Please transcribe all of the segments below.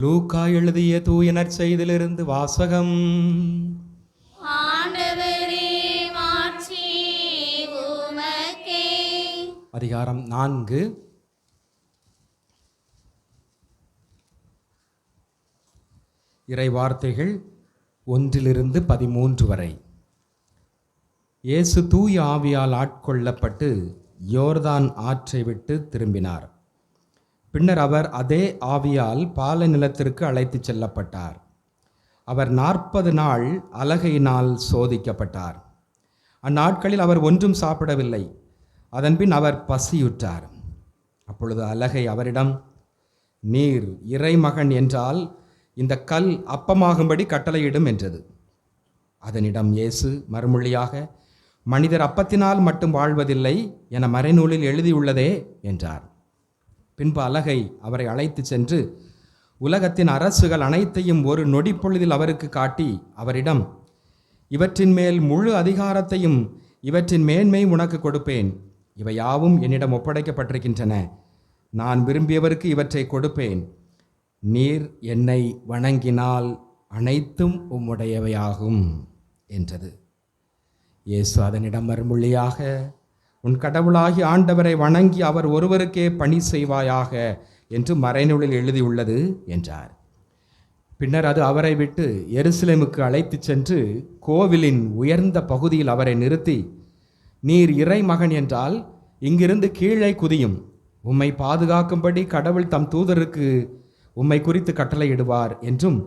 லூக்கா எழுதிய தூயனர் செய்திலிருந்து வாசகம். அதிகாரம் நான்கு. இறை வார்த்தைகள் ஒன்றிலிருந்து பதிமூன்று வரை. இயேசு தூய ஆவியால் ஆட்கொள்ளப்பட்டு யோர்தான் ஆற்றை விட்டு திரும்பினார். பின்னர் அவர் அதே ஆவியால் பாலை நிலத்திற்கு அழைத்துச் செல்லப்பட்டார். அவர் நாற்பது நாள் அலகையினால் சோதிக்கப்பட்டார். அந்நாட்களில் அவர் ஒன்றும் சாப்பிடவில்லை. அதன்பின் அவர் பசியுற்றார். அப்பொழுது அலகை அவரிடம் நீர் இறைமகன் என்றால் இந்த கல் அப்பமாகும்படி கட்டளையிடும் என்றது. அதனிடம் இயேசு மறுமொழியாக மனிதர் அப்பத்தினால் மட்டும் வாழ்வதில்லை என மறைநூலில் எழுதியுள்ளதே என்றார். பின்பு அலகை அவரை அழைத்து சென்று உலகத்தின் அரசுகள் அனைத்தையும் ஒரு நொடிப்பொழுதில் அவருக்கு காட்டி அவரிடம் இவற்றின் மேல் முழு அதிகாரத்தையும் இவற்றின் மேன்மை உனக்கு கொடுப்பேன். இவை யாவும் என்னிடம் ஒப்படைக்கப்பட்டிருக்கின்றன. நான் விரும்பியவருக்கு இவற்றை கொடுப்பேன். நீர் என்னை வணங்கினால் அனைத்தும் உம்முடையவையாகும் என்றது. இயேசு அதனிடம் மறுமொழியாக உன் கடவுளாகி ஆண்டவரை வணங்கி அவர் ஒருவருக்கே பணி செய்வாயாக என்று மறைநூலில் எழுதியுள்ளது என்றார். பின்னர் அது அவரை விட்டு எருசலேமுக்கு அழைத்துச் சென்று கோவிலின் உயர்ந்த பகுதியில் அவரை நிறுத்தி நீர் இறைமகன் என்றால் இங்கிருந்து கீழே குதியும். உம்மை பாதுகாக்கும்படி கடவுள் தம் தூதருக்கு உம்மை குறித்து கட்டளையிடுவார் என்றும்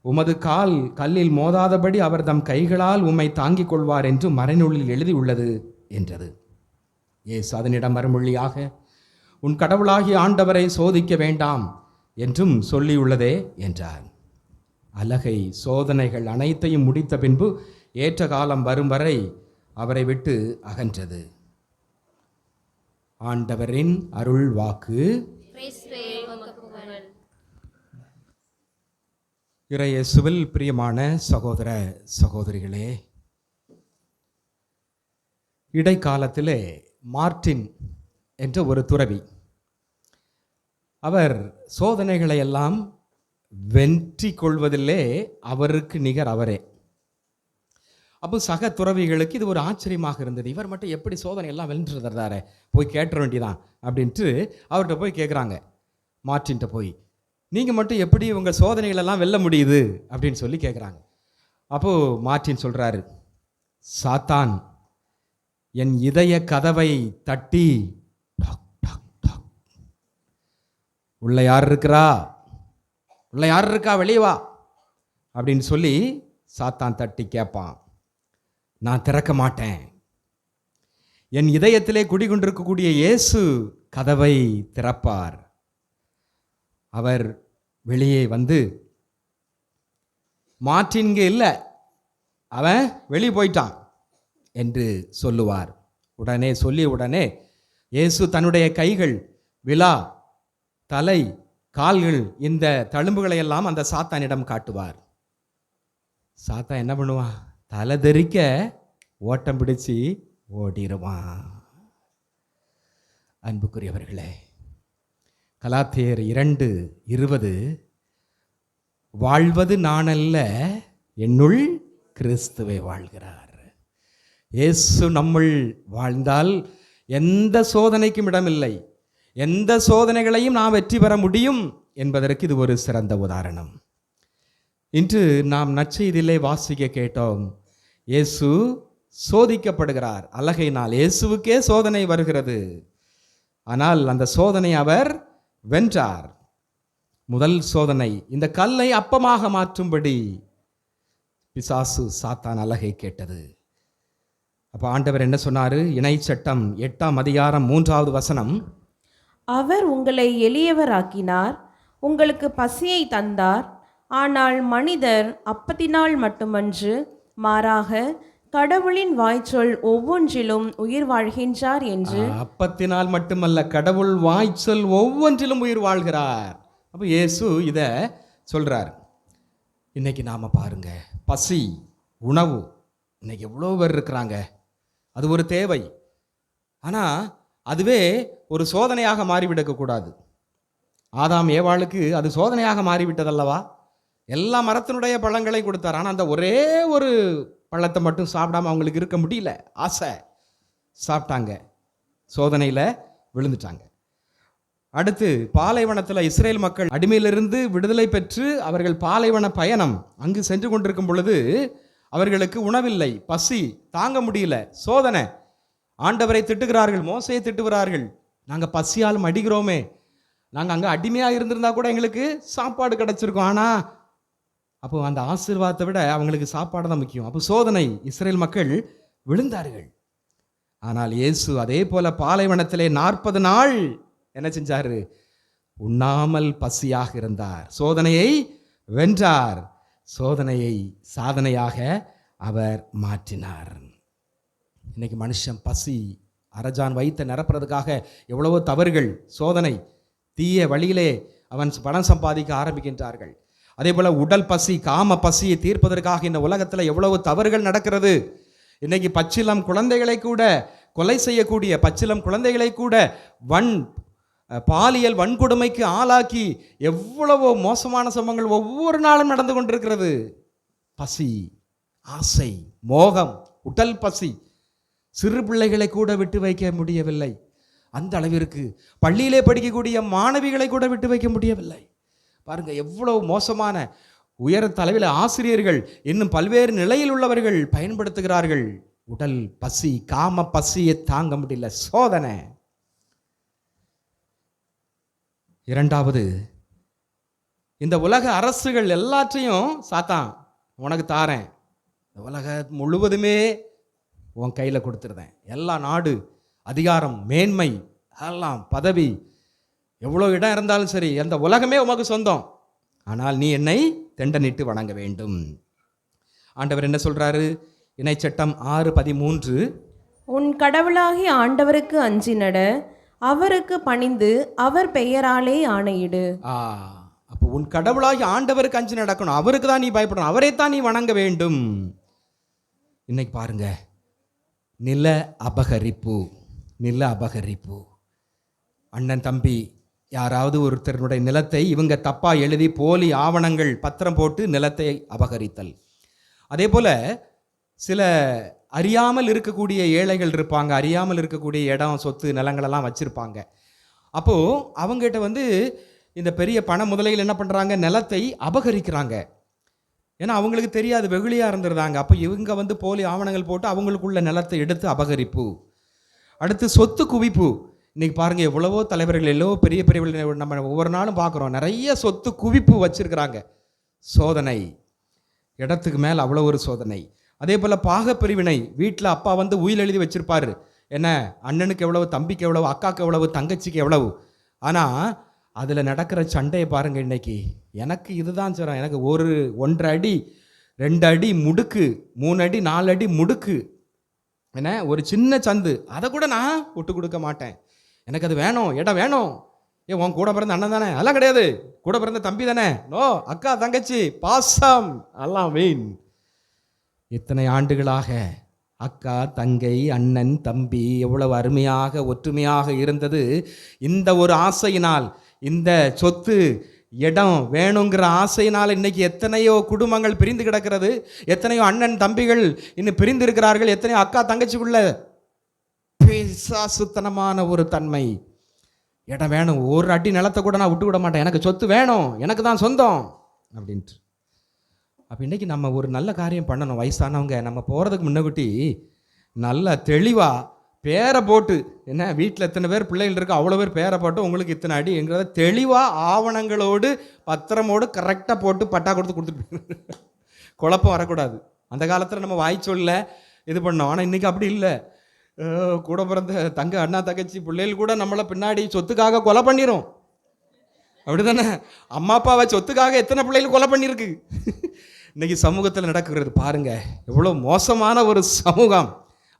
உமது கால் கல்லில் மோதாதபடி அவர் தம் கைகளால் உம்மை தாங்கிக் கொள்வார் என்றும் மறைநூலில் எழுதியுள்ளது என்றது. இயேசு அதனிடம் மறுமொழியாக உன் கடவுளாகி ஆண்டவரை சோதிக்க வேண்டாம் என்றும் சொல்லியுள்ளதே என்றார். அலகை சோதனைகள் அனைத்தையும் முடித்த பின்பு ஏற்ற காலம் வரும் வரை அவரை விட்டு அகன்றது. ஆண்டவரின் அருள் வாக்கு இறைய சுவில் இறையேசுவில் பிரியமான சகோதர சகோதரிகளே இடைக்காலத்திலே மார்ட்டின் என்ற ஒரு துறவி. அவர் சோதனைகளை எல்லாம் வெற்றி கொள்வதிலே அவருக்கு நிகர் அவரே. அப்போ சக துறவிகளுக்கு இது ஒரு ஆச்சரியமாக இருந்தது. இவர் மட்டும் எப்படி சோதனை எல்லாம் வென்றுறதாரு போய் கேட்டுற வேண்டியதான் அப்படின்ட்டு அவர்கிட்ட போய் கேட்குறாங்க மார்ட்டின்ட்ட போய் நீங்கள் மட்டும் எப்படி உங்கள் சோதனைகளெல்லாம் வெல்ல முடியுது? அப்படின்னு சொல்லி கேட்குறாங்க அப்போது மார்ட்டின் சொல்கிறாரு சாத்தான் என் இதய கதவை தட்டி உள்ள யார் இருக்கிறா? உள்ள யார் இருக்கா? வெளியே வா. அப்படின்னு சொல்லி சாத்தான் தட்டி கேட்பான் நான் திறக்க மாட்டேன். என் இதயத்திலே குடிகொண்டிருக்கக்கூடிய இயேசு கதவை திறப்பார். அவர் வெளியே வந்து மாற்றின்க இல்லை. அவன் வெளியே போயிட்டான். என்று சொல்லுவார். உடனே சொல்லிய உடனே இயேசு தன்னுடைய கைகள் விழா தலை கால்கள் இந்த தழும்புகளை எல்லாம் அந்த சாத்தானிடம் காட்டுவார். சாத்தா என்ன பண்ணுவான்? தலை தெறிக்க ஓட்டம் பிடிச்சு ஓடிடுவான். அன்புக்குரியவர்களே கலாத்தியர் இரண்டு இருபது வாழ்வது நானல்ல என்னுள் கிறிஸ்துவை வாழ்கிறார். இயேசு நம்முள் வாழ்ந்தால் எந்த சோதனைக்கும் இடமில்லை. எந்த சோதனைகளையும் நாம் வெற்றி பெற முடியும் என்பதற்கு இது ஒரு சிறந்த உதாரணம். இன்று நாம் நற்செய்தியிலே வாசிக்க கேட்டோம். இயேசு சோதிக்கப்படுகிறார். அழகையினால் இயேசுவுக்கே சோதனை வருகிறது. ஆனால் அந்த சோதனை அவர் வென்றார். முதல் சோதனை இந்த கல்லை அப்பமாக மாற்றும்படி பிசாசு சாத்தான் அழகை கேட்டது. அப்போ ஆண்டவர் என்ன சொன்னாரு? இணை சட்டம் எட்டாம் அதிகாரம் மூன்றாவது வசனம். அவர் உங்களை எளியவராக்கினார் உங்களுக்கு பசியை தந்தார் ஆனால் மனிதர் அப்பத்தினால் மட்டுமன்று மாறாக கடவுளின் வாய்ச்சொல் ஒவ்வொன்றிலும் உயிர் வாழ்கின்றார் என்று. அப்பத்தினால் மட்டுமல்ல கடவுள் வாய்ச்சொல் ஒவ்வொன்றிலும் உயிர் வாழ்கிறார். அப்போ இயேசு இதை சொல்றார். இன்னைக்கு நாம பாருங்க பசி உணவு இன்னைக்கு எவ்வளோ பேர் இருக்கிறாங்க? அது ஒரு தேவை. ஆனால் அதுவே ஒரு சோதனையாக மாறிவிடக்கூடாது ஆதாம் ஏவாளுக்கு அது சோதனையாக மாறிவிட்டதல்லவா? எல்லா மரத்தினுடைய பழங்களையும் கொடுத்தார். ஆனால் அந்த ஒரே ஒரு பழத்தை மட்டும் சாப்பிடாம அவங்களுக்கு இருக்க முடியல. ஆசை. சாப்பிட்டாங்க. சோதனையில் விழுந்துட்டாங்க. அடுத்து பாலைவனத்தில் இஸ்ரேல் மக்கள் அடிமையிலிருந்து விடுதலை பெற்று அவர்கள் பாலைவன பயணம் அங்கு சென்று கொண்டிருக்கும் பொழுது அவர்களுக்கு உணவில்லை பசி தாங்க முடியல சோதனை. ஆண்டவரை திட்டுகிறார்கள் மோசையை திட்டுகிறார்கள். நாங்கள் பசியால் மடிகிறோமே. நாங்கள் அங்கே அடிமையாக இருந்திருந்தா கூட எங்களுக்கு சாப்பாடு கிடச்சிருக்கும். ஆனால் அப்போ அந்த ஆசீர்வாதத்தை விட அவங்களுக்கு சாப்பாடு தான் முக்கியம். அப்போ சோதனை இஸ்ரேல் மக்கள் விழுந்தார்கள். ஆனால் இயேசு அதே போல பாலைவனத்திலே நாற்பது நாள் என்ன செஞ்சாரு? உண்ணாமல் பசியாக இருந்தார். சோதனையை வென்றார். சோதனையை சாதனையாக அவர் மாற்றினார். இன்னைக்கு மனுஷன் பசி அரஜான் வைத்த நிரப்புறதுக்காக எவ்வளவோ தவறுகள் சோதனை தீய வழியிலே அவன் பணம் சம்பாதிக்க ஆரம்பிக்கின்றார்கள். அதே போல் உடல் பசி காம பசியை தீர்ப்பதற்காக இந்த உலகத்தில் எவ்வளவு தவறுகள் நடக்கிறது. இன்னைக்கு பச்சிலம் குழந்தைகளை கூட கொலை செய்யக்கூடிய பச்சிலம் குழந்தைகளை கூட வன் பாலியல் வன்கொடுமைக்கு ஆளாக்கி எவ்வளவோ மோசமான சம்பவங்கள் ஒவ்வொரு நாளும் நடந்து கொண்டிருக்கிறது. பசி ஆசை மோகம் உடல் பசி சிறு பிள்ளைகளை கூட விட்டு வைக்க முடியவில்லை. அந்த அளவிற்கு பள்ளியிலே படிக்கக்கூடிய மாணவிகளை கூட விட்டு வைக்க முடியவில்லை. பாருங்கள் எவ்வளவு மோசமான உயர் தலைவில் ஆசிரியர்கள் இன்னும் பல்வேறு நிலையில் உள்ளவர்கள் பயன்படுத்துகிறார்கள். உடல் பசி காம பசியை தாங்க முடியல. சோதனை. இரண்டாவது இந்த உலக அரசுகள் எல்லாற்றையும் சாத்தான் உனக்கு தாரேன். இந்த உலக முழுவதுமே உன் கையில் கொடுத்துருந்தேன் எல்லா நாடு அதிகாரம் மேன்மை எல்லாம் பதவி எவ்வளோ இடம் இருந்தாலும் சரி அந்த உலகமே உமக்கு சொந்தம். ஆனால் நீ என்னை தெண்டனிட்டு வணங்க வேண்டும். ஆண்டவர் என்ன சொல்கிறாரு இணைச்சட்டம் ஆறு பதிமூன்று. உன் கடவுளாகி ஆண்டவருக்கு அஞ்சி நட அவருக்கு பணிந்து அவர் பெயராலே ஆணையிடு. ஆ அப்போ உன் கடவுளாகி ஆண்டவருக்கு அஞ்சு நடக்கணும். அவருக்கு தான் நீ பயப்படணும். அவரை தான் நீ வணங்க வேண்டும். இன்னைக்கு பாருங்க. நில அபகரிப்பு. நில அபகரிப்பு. அண்ணன் தம்பி யாராவது ஒருத்தருடைய நிலத்தை இவங்க தப்பா எழுதி போலி ஆவணங்கள் பத்திரம் போட்டு நிலத்தை அபகரித்தல். அதே போல சில அறியாமல் இருக்கக்கூடிய ஏழைகள் இருப்பாங்க அறியாமல் இருக்கக்கூடிய இடம் சொத்து நிலங்களெல்லாம் வச்சுருப்பாங்க. அப்போது அவங்ககிட்ட வந்து இந்த பெரிய பண முதலைகள் என்ன பண்ணுறாங்க நிலத்தை அபகரிக்கிறாங்க. ஏன்னா அவங்களுக்கு தெரியாது வெகுளியாக இருந்துருந்தாங்க. அப்போ இவங்க வந்து போலி ஆவணங்கள் போட்டு அவங்களுக்குள்ள நிலத்தை எடுத்து அபகரிப்பு. அடுத்து சொத்து குவிப்பு. இன்னைக்கு பாருங்கள் எவ்வளவோ தலைவர்கள் எவ்வளவோ பெரிய பெரிய நம்ம ஒவ்வொரு நாளும் பார்க்குறோம். நிறைய சொத்து குவிப்பு வச்சுருக்கிறாங்க. சோதனை. இடத்துக்கு மேல் அவ்வளோ ஒரு சோதனை. அதே போல் பாகப்பிரிவினை வீட்டில் அப்பா வந்து உயில் எழுதி வச்சுருப்பார். என்ன? அண்ணனுக்கு எவ்வளவு தம்பிக்கு எவ்வளவு அக்காக்கு எவ்வளவு தங்கச்சிக்கு எவ்வளவு? ஆனால் அதில் நடக்கிற சண்டையை பாருங்கள் இன்னைக்கு. எனக்கு இதுதான் சொல்கிறேன் எனக்கு ஒரு ஒன்றரை அடி ரெண்டு அடி முடுக்கு மூணு அடி நாலு அடி முடுக்கு. என்ன? ஒரு சின்ன சந்து. அதை கூட நான் விட்டு கொடுக்க மாட்டேன். எனக்கு அது வேணும். இடம் வேணும். ஏ உன் கூட பிறந்த அண்ணன் தானே? அதெல்லாம் கிடையாது. கூட பிறந்த தம்பி தானே? நோ அக்கா தங்கச்சி பாசம். எல்லாம் மீன் இத்தனை ஆண்டுகளாக? அக்கா தங்கை அண்ணன் தம்பி எவ்வளவு அருமையாக ஒற்றுமையாக இருந்தது. இந்த ஒரு ஆசையினால் இந்த சொத்து இடம் வேணுங்கிற ஆசையினால் இன்னைக்கு எத்தனையோ குடும்பங்கள் பிரிந்து கிடக்கிறது. எத்தனையோ அண்ணன் தம்பிகள் இன்னும் பிரிந்து இருக்கிறார்கள் எத்தனையோ அக்கா தங்கச்சிக்குள்ள பிசாசுத்தனமான ஒரு தன்மை. இடம் வேணும். ஒரு அடி நிலத்தை கூட நான் விட்டு விட மாட்டேன். எனக்கு சொத்து வேணும். எனக்கு தான் சொந்தம். அப்படின்ட்டு. அப்போ இன்றைக்கி நம்ம ஒரு நல்ல காரியம் பண்ணணும். வயசானவங்க நம்ம போகிறதுக்கு முன்னகுட்டி நல்லா தெளிவாக பேரை போட்டு என்ன வீட்டில் எத்தனை பேர் பிள்ளைகள் இருக்கோ அவ்வளோ பேர் பேரை போட்டு உங்களுக்கு இத்தனை அடிங்கிறத தெளிவாக ஆவணங்களோடு பத்திரமோடு கரெக்டாக போட்டு பட்டா கொடுத்து கொடுத்துட்டு குழப்பம் வரக்கூடாது. அந்த காலத்தில் நம்ம வாய் சொல்ல இது பண்ணோம். ஆனால் இன்றைக்கி அப்படி இல்லை. கூட பிறந்த தங்க அண்ணா தங்கச்சி பிள்ளைகள் கூட நம்மளை பின்னாடி சொத்துக்காக கொலை பண்ணிடும் அப்படி தானே அம்மா அப்பாவை சொத்துக்காக எத்தனை பிள்ளைகள் கொலை பண்ணியிருக்கு? இன்னைக்கு சமூகத்தில் நடக்கிறது பாருங்க. எவ்வளோ மோசமான ஒரு சமூகம்.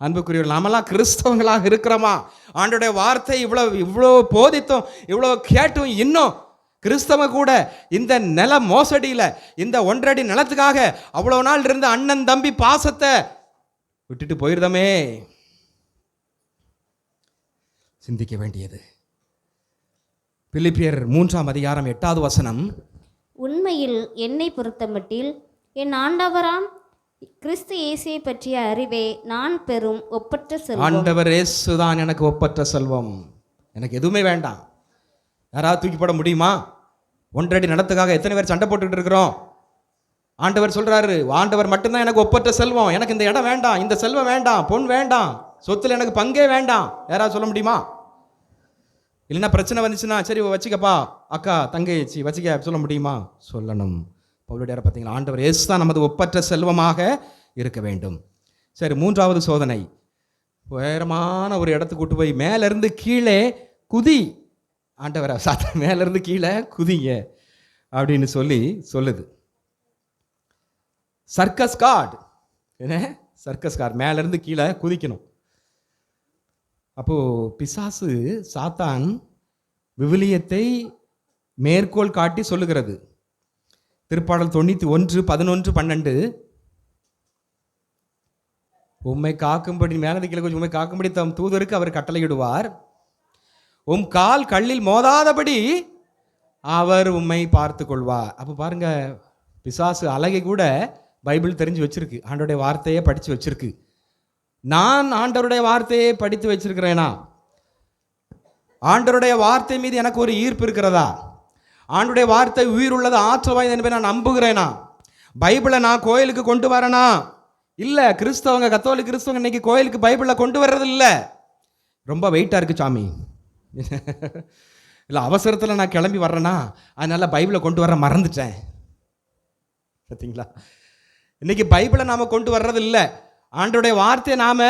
அன்புக்குரியவர் நாமெல்லாம் கிறிஸ்தவங்களாக இருக்கிறோமா? ஆண்டோடைய வார்த்தை இவ்வளோ இவ்வளோ போதித்தோம் இவ்வளோ கேட்டும் இன்னும். கிறிஸ்தவ கூட இந்த நில மோசடியில் இந்த ஒன்றடி நிலத்துக்காக அவ்வளோ நாள் இருந்த அண்ணன் தம்பி பாசத்தை விட்டுட்டு போயிருந்தமே. சிந்திக்க வேண்டியது. பிலிப்பியர் மூன்றாம் அதிகாரம் எட்டாவது வசனம். உண்மையில் என்னை பொறுத்தமட்டில் என் ஆண்டவராம் கிறிஸ்து இயேசுவை பற்றிய அறிவே நான் பெறும் ஒப்பற்ற செல்வம். ஆண்டவர் இயேசுதான் எனக்கு ஒப்பற்ற செல்வம். எனக்கு எதுவுமே வேண்டாம். யாராவது தூக்கி போட முடியுமா? ஒன்றடி நடத்துக்காக எத்தனை பேர் சண்டை போட்டுக்கிட்டு இருக்கிறோம்? ஆண்டவர் சொல்கிறாரு ஆண்டவர் மட்டும்தான் எனக்கு ஒப்பற்ற செல்வம். எனக்கு இந்த இடம் வேண்டாம். இந்த செல்வம் வேண்டாம். பொன் வேண்டாம். சொத்தில் எனக்கு பங்கே வேண்டாம். யாராவது சொல்ல முடியுமா? இல்லைன்னா பிரச்சனை வந்துச்சுன்னா சரி வச்சுக்கப்பா. அக்கா தங்கச்சி வச்சுக்க. சொல்ல முடியுமா? சொல்லணும். பவுலுடையார் பார்த்தீங்களா? ஆண்டவர் இயேசு தான் நமது ஒப்பற்ற செல்வமாக இருக்க வேண்டும். சரி மூன்றாவது சோதனை. உயரமான ஒரு இடத்துக்கு கூட்டு போய் மேலேருந்து கீழே குதி. ஆண்டவரை சாத்த மேலேருந்து கீழே குதிங்க அப்படின்னு சொல்லி சொல்லுது. சர்க்கஸ் கார்டு என்ன? சர்க்கஸ் கார்டு மேலேருந்து கீழே குதிக்கணும். அப்போது பிசாசு சாத்தான் விவிலியத்தை மேற்கோள் காட்டி சொல்லுகிறது. திருப்பாடல் தொண்ணூற்றி ஒன்று பதினொன்று பன்னெண்டு. உம்மை காக்கும்படி மேலது கீழே கொஞ்சம் உண்மை காக்கும்படி தம் தூதருக்கு அவர் கட்டளையிடுவார். உம் கால் கல்லில் மோதாதபடி அவர் உம்மை பார்த்து கொள்வார் அப்போ பாருங்க பிசாசு அழகை கூட பைபிள் தெரிஞ்சு வச்சிருக்கு. ஆண்டோடைய வார்த்தையை படித்து வச்சிருக்கு. நான் ஆண்டவருடைய வார்த்தையை படித்து வச்சிருக்கிறேனா? ஆண்டவருடைய வார்த்தை மீது எனக்கு ஒரு ஈர்ப்பு இருக்கிறதா? ஆண்டுடைய வார்த்தை உயிர் உள்ளது ஆற்றல் வாய்ந்த என்பதை நான் நம்புகிறேனா? பைபிளை நான் கோயிலுக்கு கொண்டு வரேனா? இல்லை கிறிஸ்தவங்க கத்தோலிக் கிறிஸ்தவங்க இன்னைக்கு கோயிலுக்கு பைபிளை கொண்டு வர்றது இல்லை ரொம்ப வெயிட்டாக இருக்கு சாமி. இல்லை அவசரத்தில் நான் கிளம்பி வர்றேனா? அதனால் பைபிளை கொண்டு வர மறந்துட்டேன். பார்த்தீங்களா? இன்னைக்கு பைபிளை நாம் கொண்டு வர்றது இல்லை ஆண்டுடைய வார்த்தையை நாம்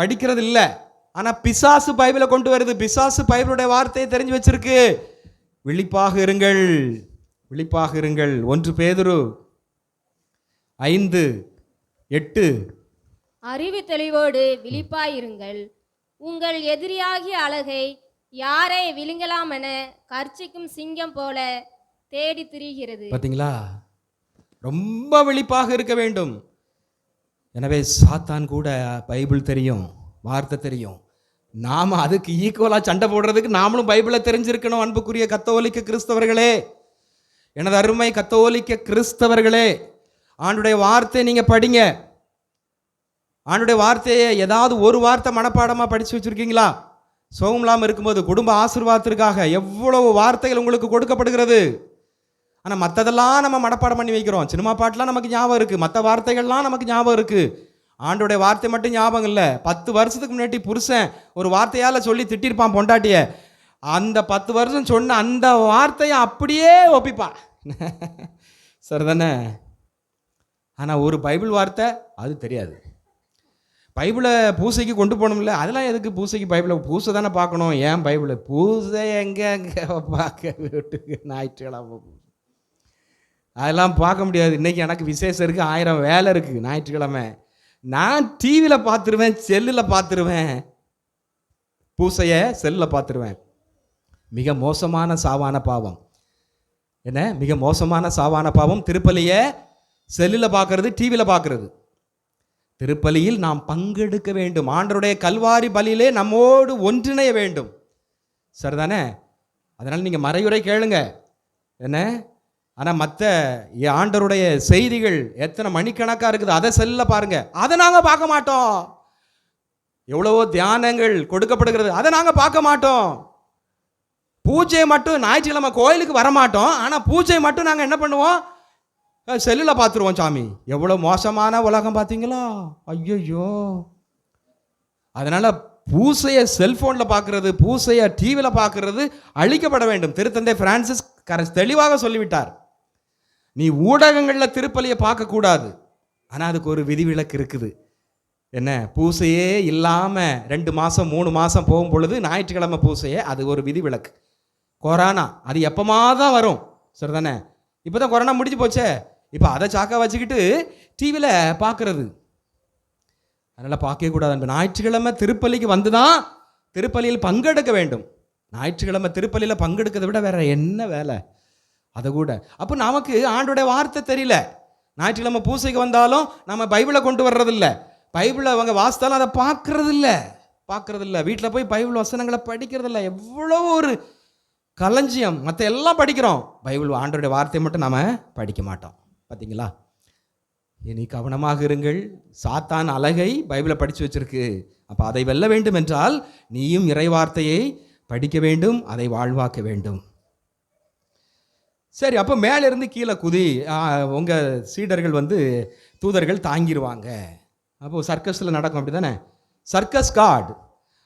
படிக்கிறது இல்லை ஆனால் பிசாசு பைபிளை கொண்டு வருது. பிசாசு பைபிளுடைய வார்த்தையை தெரிஞ்சு வச்சிருக்கு. விழிப்பாக இருங்கள். விழிப்பாக இருங்கள். ஒன்று பேதுரு. ஐந்து எட்டு. அறிவு தெளிவோடு விழிப்பாயிருங்கள். உங்கள் எதிரியாகிய அழகை யாரை விழுங்கலாம் என கர்ச்சிக்கும் சிங்கம் போல தேடி திரிகிறது. பார்த்தீங்களா ரொம்ப விழிப்பாக இருக்க வேண்டும். எனவே சாத்தான் கூட பைபிள் தெரியும் வார்த்தை தெரியும். நாம் அதுக்கு ஈக்குவலாக சண்டை போடுறதுக்கு நாமளும் பைபிளை தெரிஞ்சிருக்கணும் அன்புக்குரிய கத்தோலிக்க கிறிஸ்தவர்களே. எனது அருமை கத்தோலிக்க கிறிஸ்தவர்களே ஆண்டுடைய வார்த்தை நீங்கள் படிங்க. ஆண்டுடைய வார்த்தையை ஏதாவது ஒரு வார்த்தை மனப்பாடமாக படித்து வச்சுருக்கீங்களா? சோகம் இல்லாமல் இருக்கும்போது குடும்ப ஆசிர்வாதத்திற்காக எவ்வளவு வார்த்தைகள் உங்களுக்கு கொடுக்கப்படுகிறது? ஆனால் மற்றதெல்லாம் நம்ம மனப்பாடம் பண்ணி வைக்கிறோம். சினிமா பாட்டெலாம் நமக்கு ஞாபகம் இருக்குது மற்ற வார்த்தைகள்லாம் நமக்கு ஞாபகம் இருக்குது ஆண்டோடைய வார்த்தை மட்டும் ஞாபகம் இல்லை. பத்து வருஷத்துக்கு முன்னாடி புருஷன் ஒரு வார்த்தையால் சொல்லி திட்டிருப்பான் பொண்டாட்டிய. அந்த பத்து வருஷம் சொன்ன அந்த வார்த்தையை அப்படியே ஒப்பிப்பான். சரிதானே? ஆனால் ஒரு பைபிள் வார்த்தை அது தெரியாது. பைபிளை பூசைக்கு கொண்டு போகணும்ல. அதெல்லாம் எதுக்கு பூசைக்கு பைபிளை? பூசை தானே பார்க்கணும். ஏன் பைபிளை? பூசை எங்கே எங்கே பார்க்க வீட்டுக்கு ஞாயிற்றுக்கிழமை அதெல்லாம் பார்க்க முடியாது. இன்றைக்கி எனக்கு விசேஷம் இருக்குது ஆயிரம் வேலை இருக்குது ஞாயிற்றுக்கிழமை. நான் டிவியில் பார்த்துருவேன் செல்லில் பார்த்துருவேன். பூசையை செல்லில் பார்த்துருவேன். மிக மோசமான சாவான பாவம். என்ன? மிக மோசமான சாவான பாவம் திருப்பலியை செல்லில் பார்க்கறது டிவியில் பார்க்கறது. திருப்பலியில் நாம் பங்கெடுக்க வேண்டும். ஆண்டருடைய கல்வாரி பலியிலே நம்மோடு ஒன்றிணைய வேண்டும். சரிதானே? அதனால் நீங்கள் மறையுறை கேளுங்க. என்ன? ஆனால் மற்ற ஆண்டருடைய செய்திகள் எத்தனை மணிக்கணக்காக இருக்குது அதை செல்ல பாருங்க. அதை நாங்கள் பார்க்க மாட்டோம். எவ்வளவோ தியானங்கள் கொடுக்கப்படுகிறது அதை நாங்கள் பார்க்க மாட்டோம். பூஜை மட்டும் ஞாயிற்றுக்கிழமை கோயிலுக்கு வர மாட்டோம். ஆனால் பூஜை மட்டும் நாங்கள் என்ன பண்ணுவோம்? செல்லில் பார்த்துருவோம் சாமி. எவ்வளோ மோசமான உலகம் பார்த்தீங்களா? ஐயோ அதனால் பூசையை செல்ஃபோனில் பார்க்குறது பூசையை டிவியில் பார்க்குறது அழிக்கப்பட வேண்டும். திருத்தந்தை பிரான்சிஸ் கர தெளிவாக சொல்லிவிட்டார். நீ ஊடகங்களில் திருப்பலியை பார்க்கக்கூடாது. ஆனால் அதுக்கு ஒரு விதிவிலக்கு இருக்குது. என்ன? பூசையே இல்லாமல் ரெண்டு மாதம் மூணு மாதம் போகும் பொழுது ஞாயிற்றுக்கிழமை பூசையே அது ஒரு விதிவிலக்கு. கொரோனா அது எப்போமா தான் வரும். சரிதானே? இப்போ தான் கொரோனா முடிஞ்சு போச்சே. இப்போ அதை சாக்கா வச்சுக்கிட்டு டிவியில் பார்க்குறது. அதனால் பார்க்கவே கூடாது அந்த ஞாயிற்றுக்கிழமை திருப்பலிக்கு வந்து தான் திருப்பலியில் பங்கெடுக்க வேண்டும். ஞாயிற்றுக்கிழமை திருப்பலியில் பங்கெடுக்கிறத விட வேறு என்ன வேலை? அதை கூட அப்போ நமக்கு ஆண்டோடைய வார்த்தை தெரியல. ஞாயிற்றுக்கிழமை பூசைக்கு வந்தாலும் நம்ம பைபிளை கொண்டு வர்றதில்ல. பைபிளை அவங்க வாசித்தாலும் அதை பார்க்கறதில்ல. பார்க்கறதில்ல. வீட்டில் போய் பைபிள் வசனங்களை படிக்கிறதில்ல. எவ்வளோ ஒரு களஞ்சியம். மற்ற எல்லாம் படிக்கிறோம். பைபிள் ஆண்டோடைய வார்த்தையை மட்டும் நாம் படிக்க மாட்டோம். பார்த்தீங்களா? இனி கவனமாக இருங்கள். சாத்தான் அழகை பைபிளை படித்து வச்சிருக்கு. அப்போ அதை வெல்ல வேண்டும் என்றால் நீயும் இறைவார்த்தையை படிக்க வேண்டும். அதை வாழ்வாக்க வேண்டும். சரி அப்போ மேலேருந்து கீழே குதி உங்கள் சீடர்கள் வந்து தூதர்கள் தாங்கிடுவாங்க அப்போது சர்க்கஸில் நடக்கும் அப்படி தானே சர்க்கஸ் காட்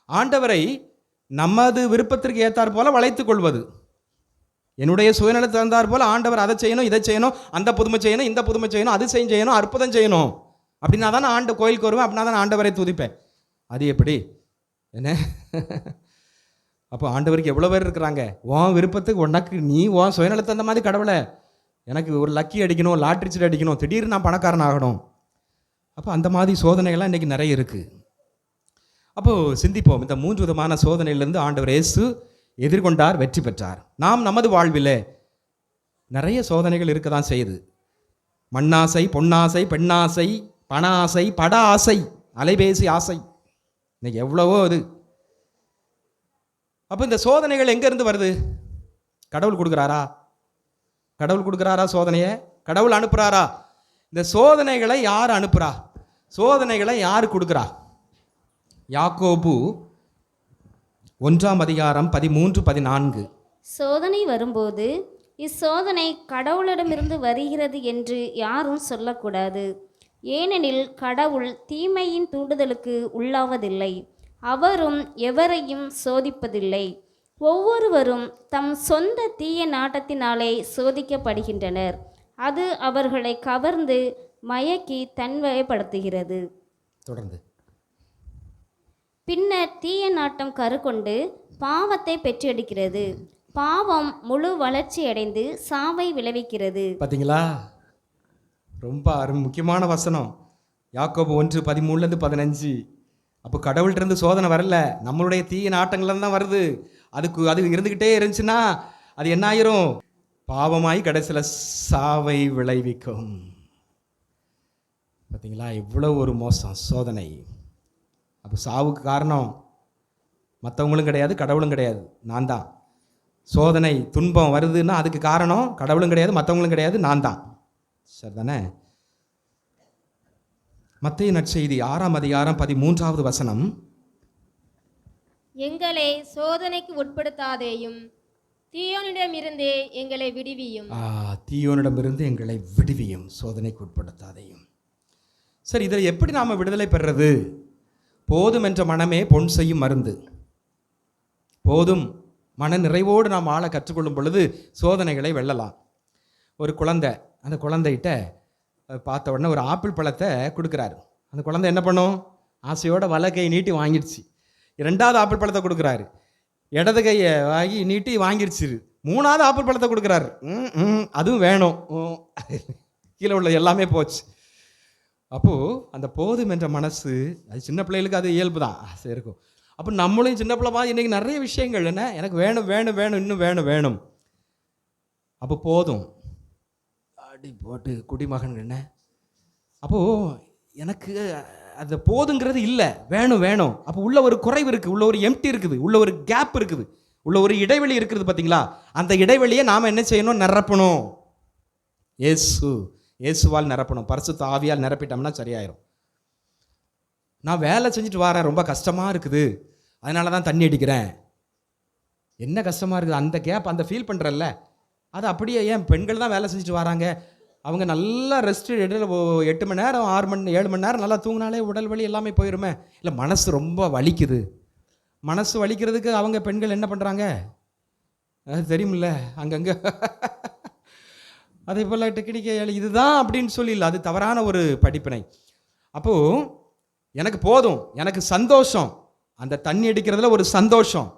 ஆண்டவரை நமது விருப்பத்திற்கு ஏற்றாற் போல வளைத்து கொள்வது. என்னுடைய சுயநலத்தை தந்தார் போல ஆண்டவர் அதை செய்யணும் இதை செய்யணும் அந்த புதுமை செய்யணும் இந்த புதுமை செய்யணும் அது செய்ய செய்யணும் அற்புதம் செய்யணும். அப்படின்னா தானே ஆண்டு கோயிலுக்கு வருவேன் அப்படின்னா தானே ஆண்டவரை துதிப்பேன். அது எப்படி? என்ன? அப்போ ஆண்டவருக்கு எவ்வளோ பேர் இருக்கிறாங்க? உன் விருப்பத்துக்கு உனக்கு நீ உன் சுயநலத்தை அந்த மாதிரி கடவுளை. எனக்கு ஒரு லக்கி அடிக்கணும் லாட்ரி சீட் அடிக்கணும் திடீர்னு நான் பணக்காரன் ஆகணும். அப்போ அந்த மாதிரி சோதனைகள்லாம் இன்றைக்கி நிறைய இருக்குது அப்போது சிந்திப்போம். இந்த மூன்று விதமான சோதனையிலிருந்து ஆண்டவர் இயேசு எதிர்கொண்டார் வெற்றி பெற்றார். நாம் நமது வாழ்விலே நிறைய சோதனைகள் இருக்க தான் செய்யுது. மண்ணாசை பொன்னாசை பெண்ணாசை பண ஆசை பட ஆசை அலைபேசி ஆசை. இன்றைக்கி எவ்வளவோ இது. அப்போ இந்த சோதனைகள் எங்கேருந்து வருது? கடவுள் கொடுக்குறாரா? கடவுள் கொடுக்குறாரா சோதனையை? கடவுள் அனுப்புகிறாரா இந்த சோதனைகளை யார் அனுப்புகிறா சோதனைகளை யார் கொடுக்குறா? யாக்கோபு ஒன்றாம் அதிகாரம் பதிமூன்று பதினான்கு. சோதனை வரும்போது இச்சோதனை கடவுளிடமிருந்து வருகிறது என்று யாரும் சொல்லக்கூடாது. ஏனெனில் கடவுள் தீமையின் தூண்டுதலுக்கு உள்ளாவதில்லை. அவரும் எவரையும் சோதிப்பதில்லை. ஒவ்வொருவரும் தம் சொந்த தீய நாட்டத்தினாலே சோதிக்கப்படுகின்றனர். அது அவர்களை கவர்ந்து மயக்கி தன்வயப்படுத்துகிறது. தொடர்ந்து. பின்னர் தீய நாட்டம் கருக்கொண்டு பாவத்தை பெற்றெடுக்கிறது. பாவம் முழு வளர்ச்சியடைந்து சாவை விளைவிக்கிறது. பார்த்தீங்களா ரொம்ப அரு முக்கியமான வசனம். யாக்கோபு ஒன்று பதிமூணுலேருந்து பதினஞ்சு. அப்போ கடவுள்கிட்ட இருந்து சோதனை வரல. நம்மளுடைய தீய நாட்டங்கள்லாம் தான் வருது. அதுக்கு அது இருந்துக்கிட்டே இருந்துச்சுன்னா அது என்ன ஆயிரும்? பாவமாய் கடைசியில் சாவை விளைவிக்கும். பார்த்தீங்களா இவ்வளோ ஒரு மோசம் சோதனை. அப்போ சாவுக்கு காரணம் மற்றவங்களும் கிடையாது கடவுளும் கிடையாது. நான் தான். சோதனை துன்பம் வருதுன்னா அதுக்கு காரணம் கடவுளும் கிடையாது மற்றவங்களும் கிடையாது நான் தான். சரி தானே மத்திய நற்செய்தி ஆறாம் அதிகாரம் பதிமூன்றாவது வசனம். எங்களை சோதனைக்கு உட்படுத்தாதேயும் தீயோனிடமிருந்தே எங்களை விடுவியும். தீயோனிடமிருந்து எங்களை விடுவியும் சோதனைக்கு உட்படுத்தாதையும். சரி இதில் எப்படி நாம் விடுதலை பெறுறது? போதும் என்ற மனமே பொன் செய்யும் மருந்து. போதும் மன நிறைவோடு நாம் ஆள கற்றுக்கொள்ளும் பொழுது சோதனைகளை வெல்லலாம். ஒரு குழந்தை அந்த குழந்தைகிட்ட பார்த்த உடனே ஒரு ஆப்பிள் பழத்தை கொடுக்குறாரு. அந்த குழந்தை என்ன பண்ணும்? ஆசையோட வலக்கை நீட்டி வாங்கிடுச்சு ரெண்டாவது ஆப்பிள் பழத்தை கொடுக்குறாரு. இடது கையை வாங்கி நீட்டி வாங்கிருச்சு. மூணாவது ஆப்பிள் பழத்தை கொடுக்குறாரு. ம், ம், அதுவும் வேணும். கீழே உள்ள எல்லாமே போச்சு. அப்போது அந்த போதும் என்ற மனசு அது சின்ன பிள்ளைகளுக்கு அது இயல்பு தான். ஆசை இருக்கும். அப்போ நம்மளும் சின்ன பிள்ளை மாதிரி இன்றைக்கி நிறைய விஷயங்கள் என்ன? எனக்கு வேணும் வேணும் வேணும் இன்னும் வேணும் வேணும். அப்போ போதும். அடி போட்டு குடிமகன் என்ன? அப்போது எனக்கு அது போதுங்கிறது இல்லை. வேணும் வேணும். அப்போ உள்ள ஒரு குறைவு இருக்குது உள்ள ஒரு எம்டி இருக்குது உள்ள ஒரு கேப் இருக்குது உள்ள ஒரு இடைவெளி இருக்குது பார்த்தீங்களா அந்த இடைவெளியை நாம் என்ன செய்யணும்? நிரப்பணும். ஏசு ஏசுவால் நிரப்பணும். பரிசுத்த ஆவியால் நிரப்பிட்டோம்னா சரியாயிரும். நான் வேலை செஞ்சுட்டு வரேன் ரொம்ப கஷ்டமாக இருக்குது. அதனால தான் தண்ணி அடிக்கிறேன். என்ன கஷ்டமாக இருக்குது? அந்த கேப் அந்த ஃபீல் பண்ணுறல்ல அது அப்படியே ஏன் பெண்கள் தான் வேலை செஞ்சுட்டு வராங்க? அவங்க நல்லா ரெஸ்ட் இடையில எட்டு மணி நேரம் ஆறு மணி ஏழு மணி நேரம் நல்லா தூங்கினாலே உடல் வலி எல்லாமே போயிருமே. இல்லை மனசு ரொம்ப வலிக்குது. மனசு வலிக்கிறதுக்கு அவங்க பெண்கள் என்ன பண்ணுறாங்க அது தெரியுமில்ல அங்கங்கே. அதே போல் டெக்னிக்கல் இதுதான் அப்படின்னு சொல்லி இல்லை அது தவறான ஒரு படிப்பினை. அப்போது எனக்கு போதும் எனக்கு சந்தோஷம். அந்த தண்ணி அடிக்கிறதுல ஒரு சந்தோஷம்.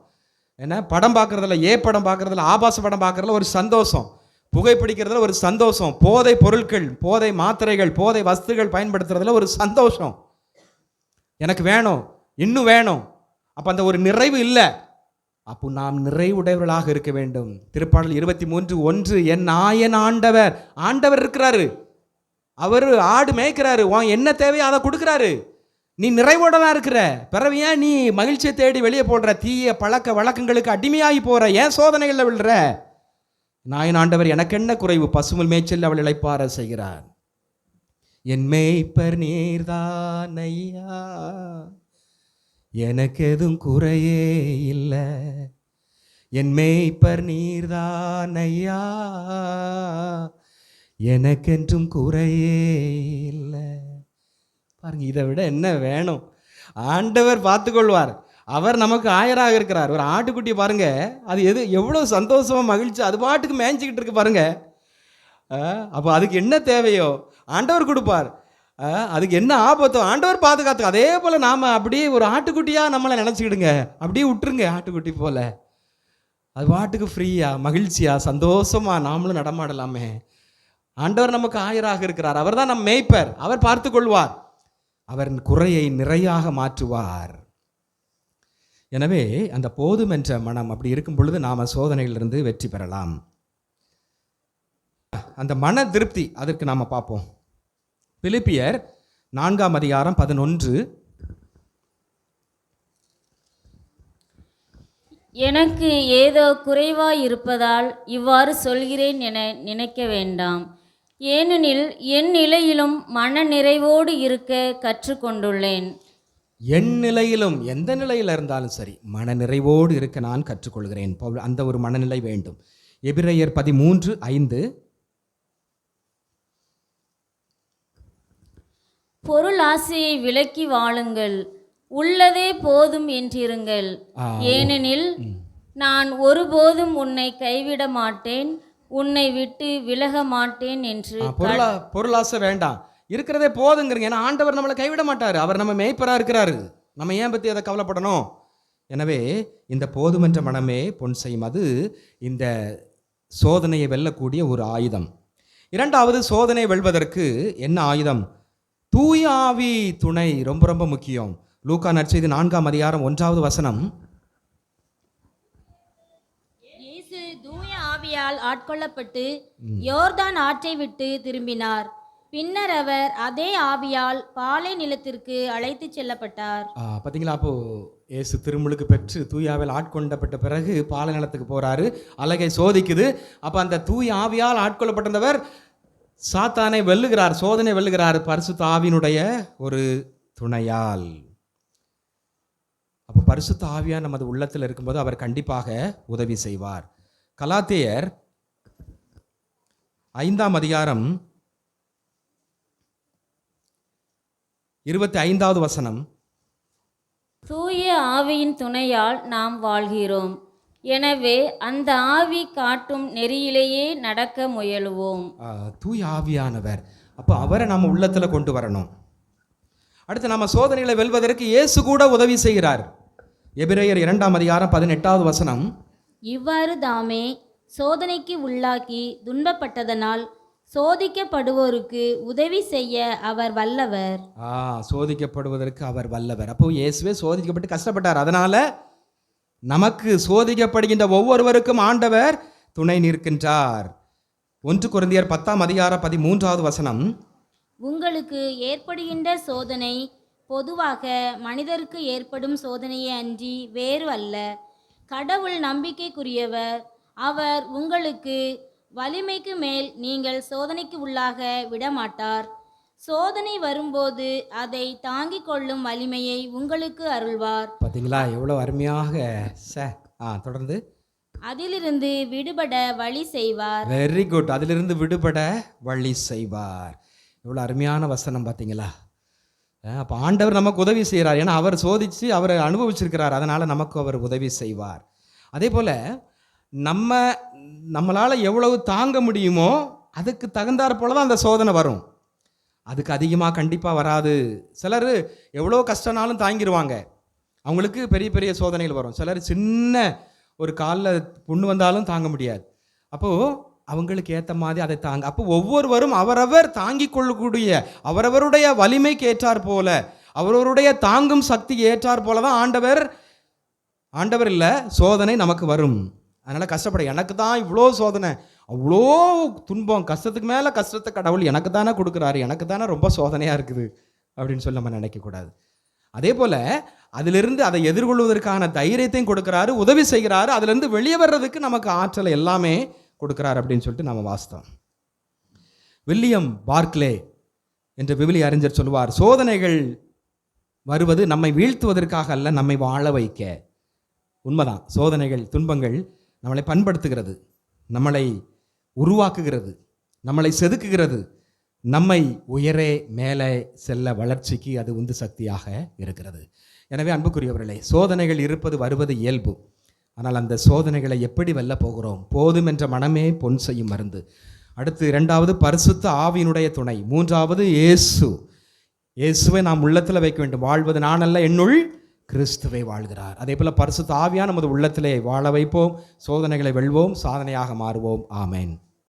என்ன படம் பார்க்குறதுல ஏ படம் பார்க்குறதுல ஆபாச படம் பார்க்குறதுல ஒரு சந்தோஷம். புகைப்பிடிக்கிறதுல ஒரு சந்தோஷம். போதை பொருட்கள் போதை மாத்திரைகள் போதை வஸ்துகள் பயன்படுத்துறதுல ஒரு சந்தோஷம். எனக்கு வேணும் இன்னும் வேணும். அப்போ அந்த ஒரு நிறைவு இல்லை. அப்போ நாம் நிறைவுடையவர்களாக இருக்க வேண்டும். திருப்பாடல் இருபத்தி மூன்று ஒன்று என் ஆயன் ஆண்டவர். ஆண்டவர் இருக்கிறாரு. அவர் ஆடு மேய்க்கிறாரு. உன் என்ன தேவையோ அதை கொடுக்குறாரு. நீ நிறைவோட தான் இருக்கிற? பிறகு ஏன் நீ மகிழ்ச்சியை தேடி வெளியே போடுற? தீய பழக்க வழக்கங்களுக்கு அடிமையாகி போகிற ஏன் சோதனைகளில் விழுற? நாயன் ஆண்டவர் எனக்கு என்ன குறைவு? பசுமல் மேய்ச்சல் அவள் இழைப்பார செய்கிறார் என் மேய்ப்பர் நீர்தான் ஐயா. எனக்கு எதுவும் குறையே இல்லை. என் மேய்ப்பர் நீர்தான் ஐயா. எனக்கென்றும் குறையே இல்லை. பாருங்க இதை விட என்ன வேணும்? ஆண்டவர் பார்த்துக்கொள்வார். அவர் நமக்கு ஆயராக இருக்கிறார். ஒரு ஆட்டுக்குட்டி பாருங்க. அது எது எவ்வளோ சந்தோஷமாக மகிழ்ச்சி அது பாட்டுக்கு மேய்ஞ்சிக்கிட்டு இருக்கு பாருங்க. அப்போ அதுக்கு என்ன தேவையோ ஆண்டவர் கொடுப்பார். அதுக்கு என்ன ஆபத்தோ ஆண்டவர் பாதுகாத்து அதே போல் நாம் அப்படியே ஒரு ஆட்டுக்குட்டியாக நம்மளை நினச்சிக்கிடுங்க. அப்படியே விட்டுருங்க ஆட்டுக்குட்டி போல. அது பாட்டுக்கு ஃப்ரீயா மகிழ்ச்சியா சந்தோஷமா நாமளும் நடமாடலாமே. ஆண்டவர் நமக்கு ஆயராக இருக்கிறார். அவர் தான் நம் மேய்ப்பர். அவர் பார்த்து கொள்வார் அவர் குறையை நிறையாக மாற்றுவார். எனவே அந்த போதும் என்ற மனம் அப்படி இருக்கும் பொழுது நாம் சோதனையிலிருந்து வெற்றி பெறலாம். அந்த மன திருப்தி அதற்கு நாம் பார்ப்போம். பிலிப்பியர் நான்காம் அதிகாரம் பதினொன்று. எனக்கு ஏதோ குறைவாய் இருப்பதால் இவ்வாறு சொல்கிறேன் என நினைக்க வேண்டாம். ஏனெனில் என் நிலையிலும் மன நிறைவோடு இருக்க கற்றுக்கொண்டுள்ளேன். என் நிலையிலும் எந்த நிலையில் இருந்தாலும் சரி மன நிறைவோடு இருக்க நான் கற்றுக்கொள்கிறேன். அந்த ஒரு மனநிலை வேண்டும். எபிரேயர் பதிமூன்று ஐந்து. பொருள் ஆசையை விலக்கி வாழுங்கள். உள்ளதே போதும் என்றிருங்கள். ஏனெனில் நான் ஒருபோதும் உன்னை கைவிட மாட்டேன். உன்னை விட்டு விலக மாட்டேன் என்று பொருளாசை வேண்டாம். இருக்கிறதே போதுங்கிறீங்க. ஏன்னா ஆண்டவர் நம்மளை கைவிட மாட்டார். அவர் நம்ம மேய்ப்பராக இருக்கிறாரு. நம்ம ஏன் பற்றி அதை கவலைப்படணும்? எனவே இந்த போதுமென்ற மனமே பொன் செய்யும். அது இந்த சோதனையை வெல்லக்கூடிய ஒரு ஆயுதம். இரண்டாவது சோதனை வெல்வதற்கு என்ன ஆயுதம்? தூய ஆவி துணை ரொம்ப ரொம்ப முக்கியம். லூக்கா நற்செய்தி நான்காம் அதிகாரம் ஒன்றாவது வசனம். தூய ஆவியால் ஆட்கொள்ளப்பட்டு யோர்தான் ஆற்றை விட்டு திரும்பினார். பின்னர் அவர் அதே ஆவியால் பாலை நிலத்திற்கு அழைத்துச் செல்லப்பட்டார். பார்த்தீங்களா அப்போ இயேசு திருமுழுக்கு பெற்று தூயாவில் ஆட்கொண்டப்பட்ட பிறகு பாலை நிலத்துக்கு போறாரு. அழகை சோதிக்குது. அப்ப அந்த தூய் ஆவியால் ஆட்கொள்ளப்பட்டிருந்தவர் சாத்தானை வெல்லுகிறார் சோதனை வெல்லுகிறார் பரிசுத்த ஆவியினுடைய ஒரு துணையால். அப்போ பரிசுத்த ஆவியா நமது உள்ளத்தில் இருக்கும்போது அவர் கண்டிப்பாக உதவி செய்வார். கலாத்தியர் ஐந்தாம் அதிகாரம் இருபத்தி ஐந்தாவது வசனம். தூய ஆவியின் துணையால் நாம் வாழ்கிறோம். எனவே அந்த ஆவி காட்டும் நெறியிலேயே நடக்க முயலுவோம். தூய ஆவியானவர். அப்போ அவரை நம்ம உள்ளத்தில் கொண்டு வரணும். அடுத்து நம்ம சோதனைகளை வெல்வதற்கு இயேசு கூட உதவி செய்கிறார். எபிரேயர் இரண்டாம் அதிகாரம் பதினெட்டாவது வசனம். இவ்வாறு தாமே சோதனைக்கு உள்ளாக்கி துன்பப்பட்டதனால் சோதிக்கப்படுவோருக்கு உதவி செய்ய அவர் வல்லவர். ஆ சோதிக்கப்படுவதற்கு அவர் வல்லவர். அப்போ இயேசுவே சோதிக்கப்பட்டு கஷ்டப்பட்டார். அதனால நமக்கு சோதிக்கப்படுகின்ற ஒவ்வொருவருக்கும் ஆண்டவர் துணை நிற்கின்றார். ஒன்று குருந்தியர் பத்தாம் அதிகாரம் பதிமூன்றாவது வசனம். உங்களுக்கு ஏற்படுகின்ற சோதனை பொதுவாக மனிதருக்கு ஏற்படும் சோதனையே அன்றி வேறு அல்ல. கடவுள் நம்பிக்கைக்குரியவர். அவர் உங்களுக்கு வலிமைக்கு மேல் நீங்கள் சோதனைக்கு உள்ளாக விடமாட்டார். சோதனை வரும்போது அதை தாங்கிக் கொள்ளும் வலிமையை உங்களுக்கு அருள்வார். பார்த்தீங்களா எவ்வளோ அருமையாக ச ஆ தொடர்ந்து. அதிலிருந்து விடுபட வழி செய்வார். வெரி குட் அதிலிருந்து விடுபட வழி செய்வார். எவ்வளோ அருமையான வசனம் பார்த்தீங்களா அப்போ ஆண்டவர் நமக்கு உதவி செய்கிறார் ஏன்னா அவர் சோதித்து அவர் அனுபவிச்சிருக்கிறார். அதனால் நமக்கு அவர் உதவி செய்வார். அதே போல் நம்ம நம்மளால் எவ்வளவு தாங்க முடியுமோ அதுக்கு தகுந்தாற் போல தான் அந்த சோதனை வரும். அதுக்கு அதிகமாக கண்டிப்பாக வராது. சிலர் எவ்வளோ கஷ்டனாலும் தாங்கிடுவாங்க அவங்களுக்கு பெரிய பெரிய சோதனைகள் வரும். சிலர் சின்ன ஒரு காலில் புண்ணு வந்தாலும் தாங்க முடியாது. அப்போது அவங்களுக்கு ஏற்ற மாதிரி அதை தாங்க அப்போ ஒவ்வொருவரும் அவரவர் தாங்கிக் கொள்ளக்கூடிய அவரவருடைய வலிமைக்கு ஏற்றார் போல அவரவருடைய தாங்கும் சக்திக்கு ஏற்றார் போல தான் ஆண்டவர் ஆண்டவர் இல்லை சோதனை நமக்கு வரும். அதனால் கஷ்டப்பட. எனக்கு தான் இவ்வளோ சோதனை. அவ்வளோ துன்பம். கஷ்டத்துக்கு மேலே கஷ்டத்தை கடவுள் எனக்கு தானே கொடுக்குறாரு. எனக்கு தானே ரொம்ப சோதனையாக இருக்குது அப்படின்னு சொல்லி நம்ம நினைக்கக்கூடாது அதே போல் அதிலிருந்து அதை எதிர்கொள்வதற்கான தைரியத்தையும் கொடுக்குறாரு உதவி செய்கிறாரு. அதிலிருந்து வெளியே வர்றதுக்கு நமக்கு ஆற்றலை எல்லாமே கொடுக்குறாரு அப்படின்னு சொல்லிட்டு நம்ம வாஸ்தவம் வில்லியம் பார்க்லே என்ற விவிலி அறிஞர் சொல்லுவார் சோதனைகள் வருவது நம்மை வீழ்த்துவதற்காக அல்ல நம்மை வாழ வைக்க. உண்மைதான். சோதனைகள் துன்பங்கள் நம்மளை பண்படுத்துகிறது நம்மளை உருவாக்குகிறது நம்மளை செதுக்குகிறது நம்மை உயரே மேலே செல்ல வளர்ச்சிக்கு அது உந்து சக்தியாக இருக்கிறது. எனவே அன்புக்குரியவர்களே சோதனைகள் இருப்பது வருவது இயல்பு. ஆனால் அந்த சோதனைகளை எப்படி வெல்ல போகிறோம்? போதும் என்ற மனமே பொன் செய்யும் மருந்து. அடுத்து இரண்டாவது பரிசுத்த ஆவியினுடைய துணை. மூன்றாவது இயேசு. இயேசுவை நாம் உள்ளத்தில் வைக்க வேண்டும். வாழ்வது நான் அல்ல என்னுள் கிறிஸ்துவை வாழ்கிறார். அதே போல் பரிசு ஆவியா நமது உள்ளத்திலே வாழ வைப்போம் சோதனைகளை வெல்வோம் சாதனையாக மாறுவோம். ஆமேன்.